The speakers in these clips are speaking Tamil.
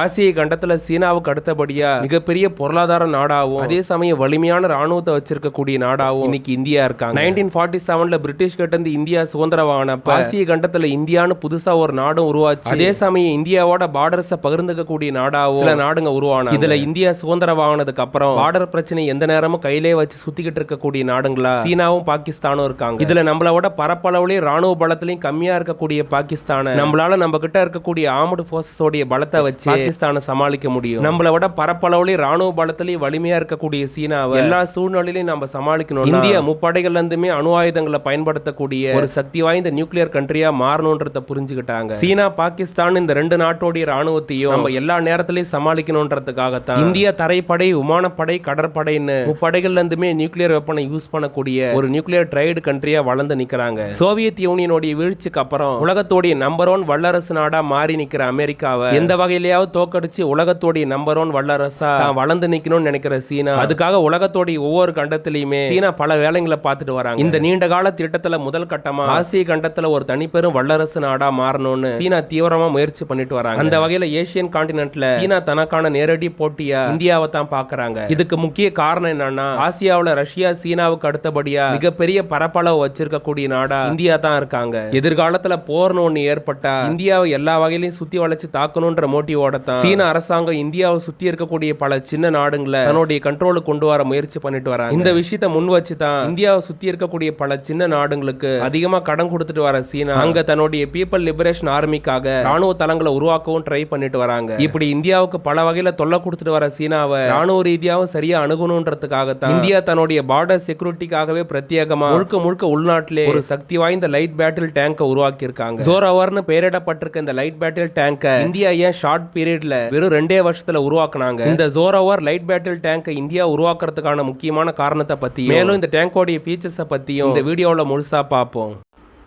ஆசிய கண்டத்துல சீனாவுக்கு அடுத்தபடியா மிகப்பெரிய பொருளாதார நாடாகவும் அதே சமயம் வலிமையான ராணுவத்தை வச்சிருக்கக்கூடிய நாடாகவும் இன்னைக்கு இந்தியா இருக்காங்க. நைன்டீன் ஃபார்ட்டி செவன்ல பிரிட்டிஷ் கிட்ட இருந்து இந்தியா சுதந்திரமானப்ப ஆசிய கண்டத்துல இந்தியான்னு புதுசா ஒரு நாடும் உருவாச்சு. அதே சமயம் இந்தியாவோட பார்டர்ஸ பகிர்ந்துக்கக்கூடிய நாடாகவும் சில நாடுங்க உருவான இதுல இந்தியா சுதந்திரமானதுக்கு அப்புறம் பார்டர் பிரச்சனை எந்த நேரமும் கையிலே வச்சு சுத்திக்கிட்டு இருக்கக்கூடிய நாடுங்களா? சீனாவும் பாகிஸ்தானும் இருக்காங்க. இதுல நம்மளோட பரப்பளவுலயும் ராணுவ பலத்திலையும் கம்மியா இருக்கக்கூடிய பாகிஸ்தான நம்மளால நம்ம கிட்ட இருக்கக்கூடிய ஆர்மடு போர்சஸோடைய பலத்தை வச்சு பாகிஸ்தானை சமாளிக்க முடியும். நம்மள விட பரப்பளவுலயும் ராணுவ பலத்திலையும் வலிமையா இருக்கக்கூடிய சீனாவை எல்லா சூழ்நிலையிலையும் நம்ம சமாளிக்கணும் இந்தியா முப்படைகள்ல இருந்துமே அணு ஆயுதங்களை பயன்படுத்தக்கூடிய ஒரு சக்தி வாய்ந்த நியூக்ளியர் கண்ட்ரியா மாறணும்ன்றத புரிஞ்சுக்கிட்டாங்க. சீனா பாகிஸ்தான் இந்த ரெண்டு நாட்டோடைய ராணுவத்தையும் நம்ம எல்லா நேரத்திலையும் சமாளிக்கணும்ன்றதுக்காகத்தான் இந்தியா தரைப்படை விமானப்படை கடற்படைன்னு முப்படைகள்ல இருந்துமே நியூக்ளியர் வெப்பனை யூஸ் பண்ணக்கூடிய ஒரு நியூக்ளியர் ட்ரைடு கண்ட்ரியா வளர்ந்து நிக்கிறாங்க. சோவியத் யூனியனுடைய வீழ்ச்சிக்கு அப்புறம் உலகத்தோடைய நம்பர் ஒன் வல்லரசு நாடா மாறி நிக்கிற அமெரிக்காவை எந்த வகையிலயாவது தோக்கடிச்சு உலகத்தோடைய நம்பர் ஒன் வல்லரசா தான் வளர்ந்து நிக்கணும்னு நினைக்கிற சீனா. அதுக்காக உலகத்தோடைய ஒவ்வொரு கண்டத்திலயுமே சீனா பல வேலைகளை பார்த்துட்டு வராங்க. இந்த நீண்ட கால திட்டத்துல முதல் கட்டமா ஆசிய கண்டத்துல ஒரு தனிப்பெரும் வல்லரசு நாடா மாறணும்னு சீனா தீவிரமா முயற்சி பண்ணிட்டு வராங்க. அந்த வகையில ஏசியன் கான்டினென்ட்ல சீனா தனக்கான நேரடி போட்டியா இந்தியாவை தான் பாக்குறாங்க இதுக்கு முக்கிய காரணம் என்னன்னா ஆசியாவில ரஷ்யா சீனாவுக்கு அடுத்தபடியா மிகப்பெரிய பரப்பளவு வச்சிருக்கக்கூடிய நாடா இந்தியா தான் இருக்காங்க. எதிர்காலத்துல போர்னு ஒண்ணு ஏற்பட்டா இந்தியாவை எல்லா வகையிலையும் சுத்தி வளைச்சு தாக்கணும்ன்ற மோட்டிவோட தான் சீன அரசாங்கம் இந்தியாவை சுத்தி இருக்கக்கூடிய பல சின்ன நாடுங்களை தன்னுடைய கண்ட்ரோலுக்கு கொண்டு வர முயற்சி பண்ணிட்டு வராங்க. இந்த விஷயத்தை முன் வச்சு தான் இந்தியாவை சுத்தி இருக்கக்கூடிய பல சின்ன நாடுங்களுக்கு அதிகமா கடன் கொடுத்துட்டு வர சீனா அங்க தன்னுடைய பீப்பிள் லிபரேஷன் ஆர்மிக்காக ராணுவ தளங்களை உருவாக்கவும் ட்ரை பண்ணிட்டு வராங்க. இப்படி இந்தியாவுக்கு பல வகையில தொல்லை கொடுத்துட்டு வர சீனாவை ராணுவ ரீதியாவும் சரியா அணுகணுன்றதுக்காகத்தான் இந்தியா தன்னுடைய பார்டர் செக்யூரிட்டிக்காகவே பிரத்யேகமா முழுக்க முழுக்க உள்நாட்டிலே ஒரு சக்தி வாய்ந்த லைட் பேட்டில் டேங்கை உருவாக்கி இருக்காங்க ஜோரவர்னு பெயரிடப்பட்டிருக்க இந்த லைட் பேட்டில் டேங்கை இந்தியா ஏன் ஷார்ட் பீரியட்ல வெறும் ரெண்டே வருஷத்துல உருவாக்குனாங்க. இந்த ஜோரோவர் லைட் பேட்டில் டேங்கை இந்தியா உருவாக்குறதுக்கான முக்கியமான காரணத்தை பத்தி மேலும் இந்த டேங்கோடைய ஃபீச்சர்ஸை பத்தியும் இந்த வீடியோவில் முழுசா பார்ப்போம்.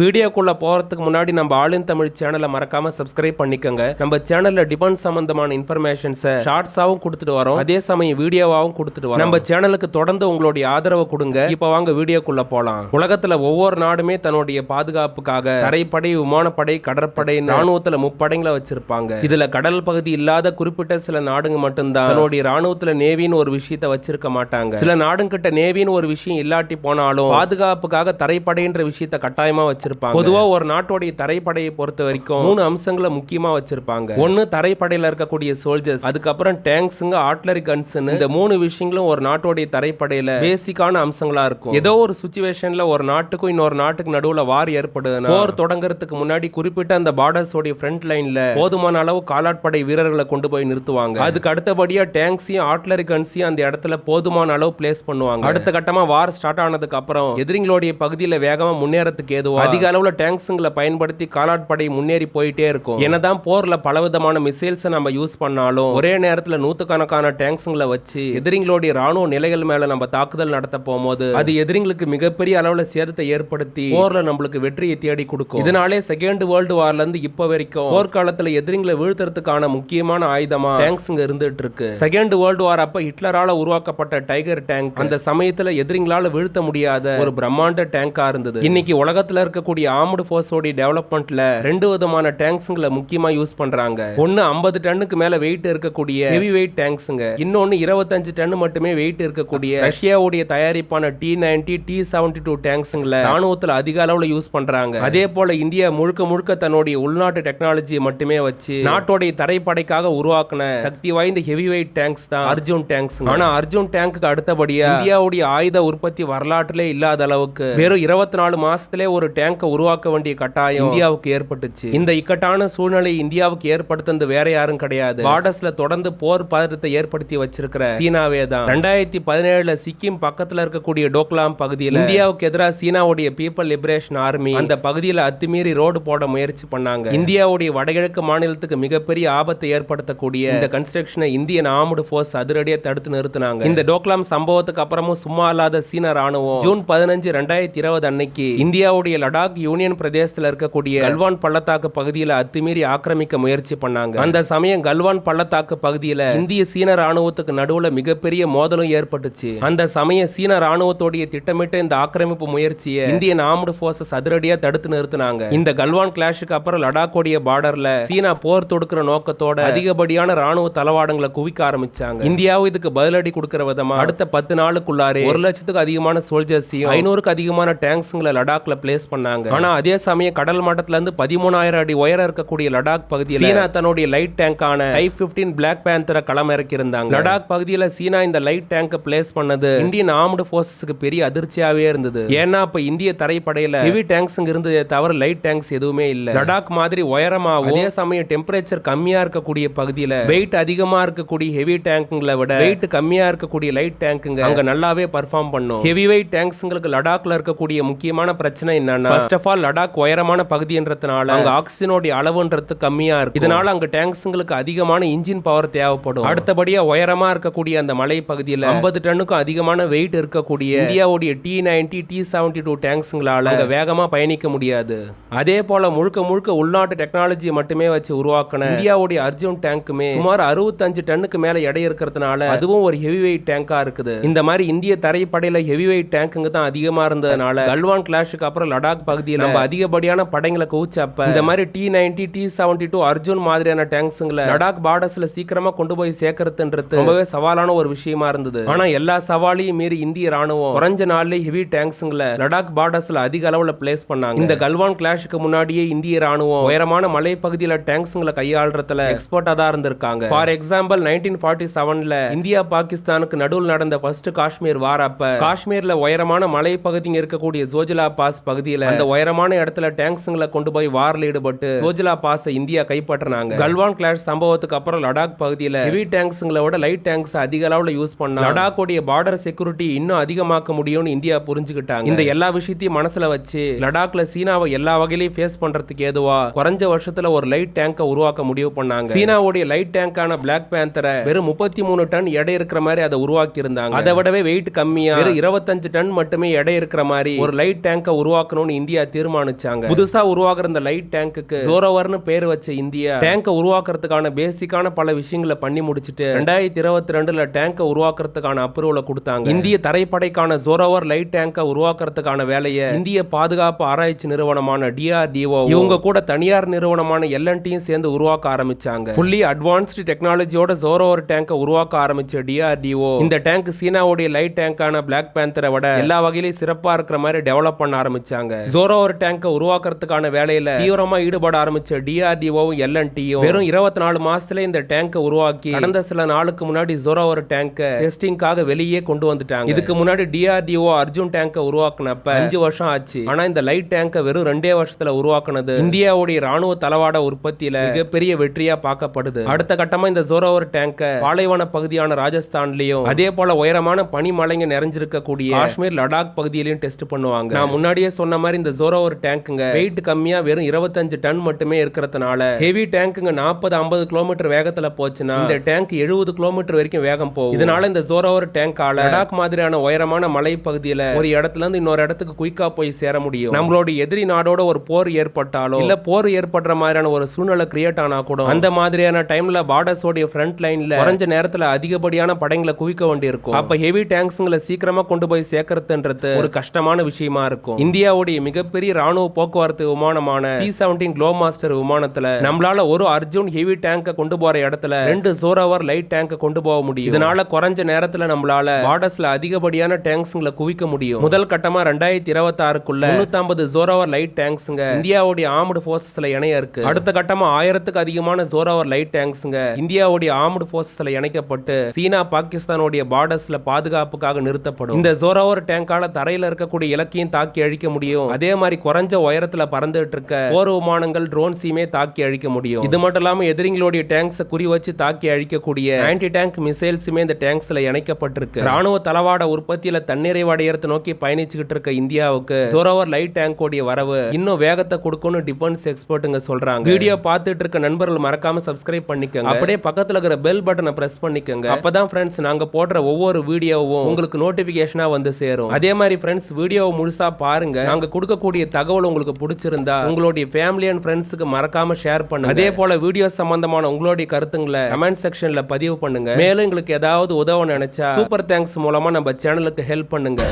வீடியோக்குள்ள போறதுக்கு முன்னாடி நம்ம ஆளும் தமிழ் சேனலை மறக்காம சப்ஸ்கிரைப் பண்ணிக்கோங்க. நம்ம சேனலில் டிஃபென்ஸ் சம்பந்தமான இன்ஃபர்மேஷன்ஸை ஷார்ட்ஸாவும் கொடுத்துட்டு வரோம். அதே சமயம் வீடியோவாவும் கொடுத்துட்டு வரோம். நம்ம சேனலுக்கு தொடர்ந்து உங்களுடைய ஆதரவை கொடுங்க. இப்போ வாங்க வீடியோக்குள்ளே போகலாம் உலகத்துல ஒவ்வொரு நாடுமே தன்னுடைய பாதுகாப்புக்காக தரைப்படை விமானப்படை கடற்படை ராணுவத்தில் முப்படைங்களை வச்சிருப்பாங்க. இதுல கடல் பகுதி இல்லாத குறிப்பிட்ட சில நாடுங்க மட்டும்தான். தன்னுடைய ராணுவத்துல நேவின்னு ஒரு விஷயத்தை வச்சிருக்க மாட்டாங்க. சில நாடுங்கிட்ட நேவின்னு ஒரு விஷயம் இல்லாட்டி போனாலும் பாதுகாப்புக்காக தரைப்படைன்ற விஷயத்தை வச்சு வச்சிருப்பாங்க. பொதுவா ஒரு நாட்டோடைய தரைப்படையை பொறுத்த வரைக்கும் மூணு அம்சங்களை முக்கியமா வச்சிருப்பாங்க. ஒன்னு தரைப்படையில இருக்கக்கூடிய சோல்ஜர்ஸ் அதுக்கப்புறம் டேங்க்ஸுங்க ஆர்ட்லரி கன்ஸ் இந்த மூணு விஷயங்களும் ஒரு நாட்டோடைய தரைப்படையில பேசிக்கான அம்சங்களா இருக்கும். ஏதோ ஒரு சுச்சுவேஷன்ல ஒரு நாட்டுக்கும் இன்னொரு நாட்டுக்கு நடுவுல வார் ஏற்படுதுன்னா போர் தொடங்குறதுக்கு முன்னாடி குறிப்பிட்ட அந்த பார்டர்ஸ் உடைய ஃப்ரண்ட் லைன்ல போதுமான அளவு காலாட்படை வீரர்களை கொண்டு போய் நிறுத்துவாங்க. அதுக்கு அடுத்தபடியா டேங்க்ஸையும் ஆர்ட்லரி கன்ஸையும் அந்த இடத்துல போதுமான அளவு பிளேஸ் பண்ணுவாங்க. அடுத்த கட்டமா வார் ஸ்டார்ட் ஆனதுக்கு அப்புறம் எதிரிங்களுடைய பகுதியில வேகமா முன்னேறதுக்கு ஏதுவா அதிக அளவுல டேங்க்ஸுங்களை பயன்படுத்தி காலாட்படை முன்னேறி போயிட்டே இருக்கும். என்னதான் போர்ல பலவிதமான மிசைல்ஸ் நம்ம யூஸ் பண்ணாலும் ஒரே நேரத்துல நூத்துக்கணக்கான டேங்க்ஸுங்களை வச்சு எதிரிங்களுடைய ராணுவ நிலைகள் மேல நம்ம தாக்குதல் நடத்த போகும்போது அது எதிரிங்களுக்கு மிகப்பெரிய அளவுல சேதத்தை ஏற்படுத்தி போர்ல நம்மளுக்கு வெற்றியை தேடி கொடுக்கும். இதனாலே செகண்ட் வேர்ல்டு வார்ல இருந்து இப்ப வரைக்கும் போர்க்காலத்துல எதிரிங்களை வீழ்த்துறதுக்கான முக்கியமான ஆயுதமா டேங்க்ஸுங்க இருந்துட்டு இருக்கு. செகண்ட் வேர்ல்டு வார் அப்ப ஹிட்லரால உருவாக்கப்பட்ட டைகர் டேங்க் அந்த சமயத்துல எதிரிங்களால வீழ்த்த முடியாத ஒரு பிரம்மாண்ட டேங்கா இருந்தது. இன்னைக்கு உலகத்துல இருக்க இருக்கக்கூடிய ஆர்முடு ஃபோர்ஸோட டெவலப்மெண்ட்ல ரெண்டு விதமான டேங்க்ஸுங்களை முக்கியமா யூஸ் பண்றாங்க. ஒன்னு 50 டன்னுக்கு மேல வெயிட் இருக்கக்கூடிய ஹெவி வெயிட் டேங்க்ஸுங்க இன்னொன்னு இருபத்தஞ்சு டன் மட்டுமே வெயிட் இருக்கக்கூடிய ரஷ்யாவுடைய தயாரிப்பான T ninety T seventy two டேங்க்ஸுங்களை ராணுவத்துல அதிக அளவுல யூஸ் பண்றாங்க. அதே போல இந்தியா முழுக்க முழுக்க தன்னுடைய உள்நாட்டு டெக்னாலஜியை மட்டுமே வச்சு நாட்டோடைய தரைப்படைக்காக உருவாக்குன சக்தி வாய்ந்த ஹெவி வெயிட் டேங்க்ஸ் தான் அர்ஜுன் டேங்க்ஸ் ஆனா அர்ஜுன் டேங்க்கு அடுத்தபடியா இந்தியாவுடைய ஆயுத உற்பத்தி வரலாற்றிலே இல்லாத அளவுக்கு வெறும் இருபத்தி நாலு மாசத்திலே ஒரு டேங்க் உருவாக்க வேண்டிய கட்டாயம் இந்தியாவுக்கு ஏற்பட்டுச்சு. இந்த இக்கட்டான சூழ்நிலை இந்தியாவுக்கு ஏற்படுத்தது வேற யாரும் கிடையாது. பார்டர்ஸ்ல தொடர்ந்து போர் பதற்றத்தை ஏற்படுத்தி வச்சிருக்கிற சீனாவே தான். ரெண்டாயிரத்தி பதினேழுல சிக்கிம் பக்கத்துல இருக்கக்கூடிய டோக்லாம் பகுதியில் இந்தியாவுக்கு எதிராக சீனாவுடைய பீப்பிள் லிபரேஷன் ஆர்மி அந்த பகுதியில் அத்துமீறி ரோடு போட முயற்சி பண்ணாங்க. இந்தியாவுடைய வடகிழக்கு மாநிலத்துக்கு மிகப்பெரிய ஆபத்தை ஏற்படுத்தக்கூடிய இந்த கன்ஸ்ட்ரக்ஷனை இந்தியன் ஆர்மடு ஃபோர்ஸ் அதிரடியா தடுத்து நிறுத்தினாங்க. இந்த டோக்லாம் சம்பவத்துக்கு அப்புறமும் சும்மா இல்லாத சீன ராணுவம் ஜூன் பதினஞ்சு ரெண்டாயிரத்தி இருபது அன்னைக்கு இந்தியாவுடைய லடாக் லடாக் யூனியன் பிரதேசத்துல இருக்கக்கூடிய கல்வான் பள்ளத்தாக்கு பகுதியில அத்துமீறி ஆக்கிரமிக்க முயற்சி பண்ணாங்க. அந்த சமயம் கல்வான் பள்ளத்தாக்கு பகுதியில இந்திய சீன ராணுவத்துக்கு நடுவுல மிகப்பெரிய மோதலும் ஏற்பட்டுச்சு. அந்த சமயம் சீன ராணுவத்தோடைய திட்டமிட்ட இந்த ஆக்கிரமிப்பு முயற்சியை இந்தியன் ஆர்ம்டு போர்சஸ் அதிரடியா தடுத்து நிறுத்தினாங்க. இந்த கல்வான் கிளாஷுக்கு அப்புறம் லடாக்கோடைய பார்டர்ல சீனா போர் தொடுக்கிற நோக்கத்தோட அதிகப்படியான ராணுவ தளவாடங்களை குவிக்க ஆரம்பிச்சாங்க. இந்தியாவும் இதுக்கு பதிலடி கொடுக்கிற விதமா அடுத்த பத்து நாளுக்குள்ளாரே ஒரு லட்சத்துக்கு அதிகமான சோல்ஜர்ஸையும் ஐநூறுக்கு அதிகமான டேங்க்ஸ்ங்களை லடாக்ல பிளேஸ் பண்ணாங்க. ஆனா அதே சமயம் கடல் மட்டத்துல இருந்து பதிமூணாயிரம் அடி உயரம் இருக்கக்கூடிய லடாக் பகுதியில் சீனா தன்னுடைய லைட் டேங்கான டைப் 15 பிளாக் பேந்தரை களம் இறக்கி இருந்தாங்க லடாக் பகுதியில சீனா இந்த லைட் டேங்கை பிளேஸ் பண்ணது இந்தியன் ஆர்ம்டு போர்சஸ்க்கு பெரிய அதிர்ச்சியாவே இருந்தது. ஏன்னா அப்ப இந்திய தரைப்படையில ஹெவி டேங்க்ஸ் இருந்ததே தவிர லைட் டேங்க்ஸ் எதுவுமே இல்ல. லடாக் மாதிரி உயரமாவும் அதே சமயம் டெம்பரேச்சர் கம்மியா இருக்கக்கூடிய பகுதியில வெயிட் அதிகமா இருக்கக்கூடிய ஹெவி டேங்க்குங்களை விட வெயிட் கம்மியா இருக்கக்கூடிய லைட் டேங்க்குங்க அங்க நல்லாவே பர்ஃபார்ம் பண்ணும். ஹெவி வெயிட் டேங்க்ஸ்ங்களுக்கு லடாக்ல இருக்கக்கூடிய முக்கியமான பிரச்சனை என்னன்னா ஃபர்ஸ்ட் ஆஃப் ஆல் லடாக் உயரமான பகுதின்றதுனால அங்க ஆக்சிஜனோட அளவுன்றது கம்மியா இருக்கும். இதனால அங்க டேங்க்ஸ்ங்களுக்கு அதிகமான இன்ஜின் பவர் தேவைப்படும். அடுத்தபடியா உயரமா இருக்கக்கூடிய அந்த மலை பகுதியில 50 டன்னுக்கும் அதிகமான வெயிட் இருக்கக்கூடிய இந்தியாவுடைய T ninety T seventy two டேங்க்ஸுங்களால அங்க வேகமா பயணிக்க முடியாது. அதே போல முழுக்க முழுக்க உள்நாட்டு டெக்னாலஜி மட்டுமே வச்சு உருவாக்கின இந்தியாவுடைய அர்ஜுன் டேங்க்குமே சுமார் அறுபத்தஞ்சு டன்னுக்கு மேல எடை இருக்கிறதுனால அதுவும் ஒரு ஹெவி வெயிட் டேங்கா இருக்குது. இந்த மாதிரி இந்திய தரைப்படையில ஹெவி வெயிட் டேங்குங்க தான் அதிகமா இருந்ததுனால கல்வான் கிளாஷுக்கு அப்புறம் லடாக் பகுதியில் நம்ம அதிகப்படியான படைங்களை குவிச்சப்ப இந்த மாதிரி T ninety T seventy two Arjun மாதிரியான டேங்க்ஸுங்களை லடாக் பார்டர்ஸ்ல சீக்கிரமா கொண்டு போய் சேர்க்கறதுன்றது ரொம்பவே சவாலான ஒரு விஷயமா இருந்தது. ஆனா எல்லா சவாலையும் மீறி இந்திய ராணுவம் குறைஞ்ச நாள்லயே ஹெவி டேங்க்ஸுங்களை லடாக் பார்டர்ஸ்ல அதிக அளவுல பிளேஸ் பண்ணாங்க. இந்த கல்வான் கிளாஷுக்கு முன்னாடியே இந்திய ராணுவம் உயரமான மலை பகுதியில டேங்க்ஸுங்களை கையாளுறதுல எக்ஸ்பர்ட்டா தான் இருந்திருக்காங்க. ஃபார் எக்ஸாம்பிள் நைன்டீன் ஃபார்ட்டி செவன்ல இந்தியா பாகிஸ்தானுக்கு நடுவில் நடந்த ஃபர்ஸ்ட் காஷ்மீர் வார் அப்ப காஷ்மீர்ல உயரமான மலை பகுதிங்க இருக்கக்கூடிய ஜோஜிலா பாஸ் பகுதியில அந்த உயரமான இடத்துல டேங்க்ஸுங்களை கொண்டு போய் வாரில் ஈடுபட்டு சோஜிலா பாஸை இந்தியா கைப்பற்றினாங்க. கல்வான் கிளாஷ் சம்பவத்துக்கு அப்புறம் லடாக் பகுதியில் ஹெவி டேங்க்ஸுங்களை விட லைட் டேங்க்ஸ் அதிக அளவில் யூஸ் பண்ணா லடாக்கோடைய பார்டர் செக்யூரிட்டி இன்னும் அதிகமாக்க முடியும்னு இந்தியா புரிஞ்சுக்கிட்டாங்க. இந்த எல்லா விஷயத்தையும் மனசுல வச்சு லடாக்ல சீனாவை எல்லா வகையிலையும் ஃபேஸ் பண்றதுக்கு ஏதுவா குறைஞ்ச வருஷத்துல ஒரு லைட் டேங்கை உருவாக்க முடிவு பண்ணாங்க. சீனாவுடைய லைட் டேங்கான பிளாக் பேந்தரை வெறும் முப்பத்தி மூணு டன் எடை இருக்கிற மாதிரி அதை உருவாக்கி இருந்தாங்க. அதை விடவே வெயிட் கம்மியா இருபத்தஞ்சு டன் மட்டுமே எடை இருக்கிற மாதிரி ஒரு லைட் டேங்கை உருவாக்கணும்னு இந்தியா தீர்மானிச்சாங்க. புதுசா உருவாக்குற இந்த லைட் டேங்குக்கு ஜோரோவர்னு பேர் வச்ச இந்தியா. டேங்கை உருவாக்குறதுக்கான பேசிக்கான பல விஷயங்களை பண்ணி முடிச்சிட்டு ரெண்டாயிரத்தி இருபத்தி ரெண்டுல டேங்கை உருவாக்குறதுக்கான அப்ரூவலை கொடுத்தாங்க. இந்திய தரைப்படைக்கான ஜோரோவர் லைட் டேங்கை உருவாக்குறதுக்கான வேலையை இந்திய பாதுகாப்பு ஆராய்ச்சி நிறுவனமான டிஆர்டிஓ இவங்க கூட தனியார் நிறுவனமான எல்என்டியும் சேர்ந்து உருவாக்க ஆரம்பிச்சாங்க. ஃபுல்லி அட்வான்ஸ்டு டெக்னாலஜியோட ஜோரோவர் டேங்கை உருவாக்க ஆரம்பிச்ச டிஆர்டிஓ இந்த டேங்க் சீனாவுடைய லைட் டேங்கான பிளாக் பேந்தரை விட எல்லா வகையிலும் சிறப்பா இருக்கிற மாதிரி டெவலப் பண்ண ஆரம்பிச்சாங்க. ஜோரோவர் டேங்கை உருவாக்குறதுக்கான வேலையில தீவிரமா ஈடுபட ஆரம்பிச்ச டிஆர்டிஓவும் எல்என்டியும் வெறும் இருபத்தி நாலு மாசத்துல இந்த டேங்கை உருவாக்கி கடந்த சில நாளுக்கு முன்னாடி ஜோரோவர் டேங்கை டெஸ்டிங்காக வெளியே கொண்டு வந்துட்டாங்க. இதுக்கு முன்னாடி டிஆர்டிஓ அர்ஜுன் டேங்கை உருவாக்குனப்ப அஞ்சு வருஷம் ஆச்சு. ஆனா இந்த லைட் டேங்கை வெறும் ரெண்டே வருஷத்துல உருவாக்குனது இந்தியாவுடைய ராணுவ தளவாட உற்பத்தியில மிகப்பெரிய வெற்றியா பார்க்கப்படுது. அடுத்த கட்டமா இந்த ஜோரோவர் டேங்கை பாலைவன பகுதியான ராஜஸ்தான்லயும் அதே போல உயரமான பனிமலைங்க நிறைஞ்சிருக்கக்கூடிய காஷ்மீர் லடாக் பகுதியிலையும் டெஸ்ட் பண்ணுவாங்க. நான் முன்னாடியே சொன்ன மாதிரி இந்த ஜோரோவர் டேங்குங்க வெயிட் கம்மியா வெறும் இருபத்தஞ்சு டன் மட்டுமே இருக்கிறதுனால ஹெவி டேங்குங்க நாற்பது ஐம்பது கிலோமீட்டர் வேகத்துல போச்சுன்னா இந்த டேங்க் எழுபது கிலோமீட்டர் வரைக்கும் வேகம் போகும். இதனால இந்த ஜோரோவர் டேங்கால லடாக் மாதிரியான உயரமான மலை பகுதியில ஒரு இடத்துல இருந்து இன்னொரு இடத்துக்கு குயிக்கா போய் சேர முடியும். நம்மளோட எதிரி நாடோட ஒரு போர் ஏற்பட்டாலோ இல்ல போர் ஏற்படுற மாதிரியான ஒரு சூழ்நிலை கிரியேட் ஆனா கூட அந்த மாதிரியான டைம்ல பார்டர்ஸோடைய ஃப்ரண்ட் லைன்ல குறைஞ்ச நேரத்துல அதிகப்படியான படைங்களை குவிக்க வேண்டியிருக்கும். அப்ப ஹெவி டேங்க்ஸ்ங்களை சீக்கிரமா கொண்டு போய் சேர்க்கறதுன்றது ஒரு கஷ்டமான விஷயமா இருக்கும். இந்தியாவுடைய மிகப்பெரிய ராணுவ போக்குவரத்து விமானமான சி செவன்டீன் க்ளோ மாஸ்டர் விமானத்துல நம்மளால ஒரு அர்ஜுன் ஹெவி டேங்க கொண்டு போற இடத்துல ரெண்டு ஜோரவர் லைட் டேங்க கொண்டு போக முடியும். இதனால குறைஞ்ச நேரத்துல நம்மளால பார்டர்ஸ்ல அதிகப்படியான டேங்க்ஸ்ங்களை குவிக்க முடியும். முதல் கட்டமா ரெண்டாயிரத்தி இருபத்தி ஆறுக்குள்ள முன்னூத்தி ஜோரோவர் லைட் டேங்க்ஸுங்க இந்தியாவுடைய ஆர்ம்டு போர்சஸ்ல இணைய இருக்கு. அடுத்த கட்டமா ஆயிரத்துக்கு அதிகமான ஜோரோவர் லைட் டேங்க்ஸுங்க இந்தியாவுடைய ஆர்ம்டு போர்சஸ்ல இணைக்கப்பட்டு சீனா பாகிஸ்தானுடைய பார்டர்ஸ்ல பாதுகாப்புக்காக நிறுத்தப்படும். இந்த ஜோரோவர் டேங்கால தரையில இருக்கக்கூடிய இலக்கையும் தாக்கி அழிக்க முடியும். அதே மாதிரி குறைஞ்ச உயரத்துல பறந்துட்டு இருக்க போர் விமானங்கள் ட்ரோன்ஸையுமே தாக்கி அழிக்க முடியும். இது மட்டும் இல்லாம எதிரிங்களுடைய டேங்க்ஸை குறி வச்சு தாக்கி அழிக்கக்கூடிய ஆன்டி டேங்க் மிசைல்ஸுமே இந்த டேங்க்ஸ்ல இணைக்கப்பட்டிருக்கு. ராணுவ தளவாட உற்பத்தியில தன்னிறைவு அடையறதை நோக்கி பயணிச்சுக்கிட்டு இருக்க இந்தியாவுக்கு ஜோரோவர் லைட் டேங்கோடைய வரவு இன்னும் வேகத்தை கொடுக்கும்னு டிஃபென்ஸ் எக்ஸ்பர்ட்டுங்க சொல்றாங்க. வீடியோ பார்த்துட்டு இருக்க நண்பர்கள் மறக்காம சப்ஸ்கிரைப் பண்ணிக்கோங்க. அப்படியே பக்கத்துல இருக்கிற பெல் பட்டனை பிரஸ் பண்ணிக்கோங்க. அப்பதான் ஃப்ரெண்ட்ஸ் நாங்க போடுற ஒவ்வொரு வீடியோவும் உங்களுக்கு நோட்டிபிகேஷனா வந்து சேரும். அதே மாதிரி ஃப்ரெண்ட்ஸ் வீடியோவை முழுசா பாருங்க. நாங்க கொடுக்க கொடுக்கக்கூடிய தகவல் உங்களுக்கு பிடிச்சிருந்தா உங்களுடைய ஃபேமிலி அண்ட் ஃப்ரெண்ட்ஸுக்கு மறக்காம ஷேர் பண்ணுங்க. அதே போல வீடியோ சம்பந்தமான உங்களுடைய கருத்துங்களை கமெண்ட் செக்ஷன்ல பதிவு பண்ணுங்க. மேலும் எங்களுக்கு ஏதாவது உதவ நினைச்சா சூப்பர் தேங்க்ஸ் மூலமா நம்ம சேனலுக்கு ஹெல்ப் பண்ணுங்க.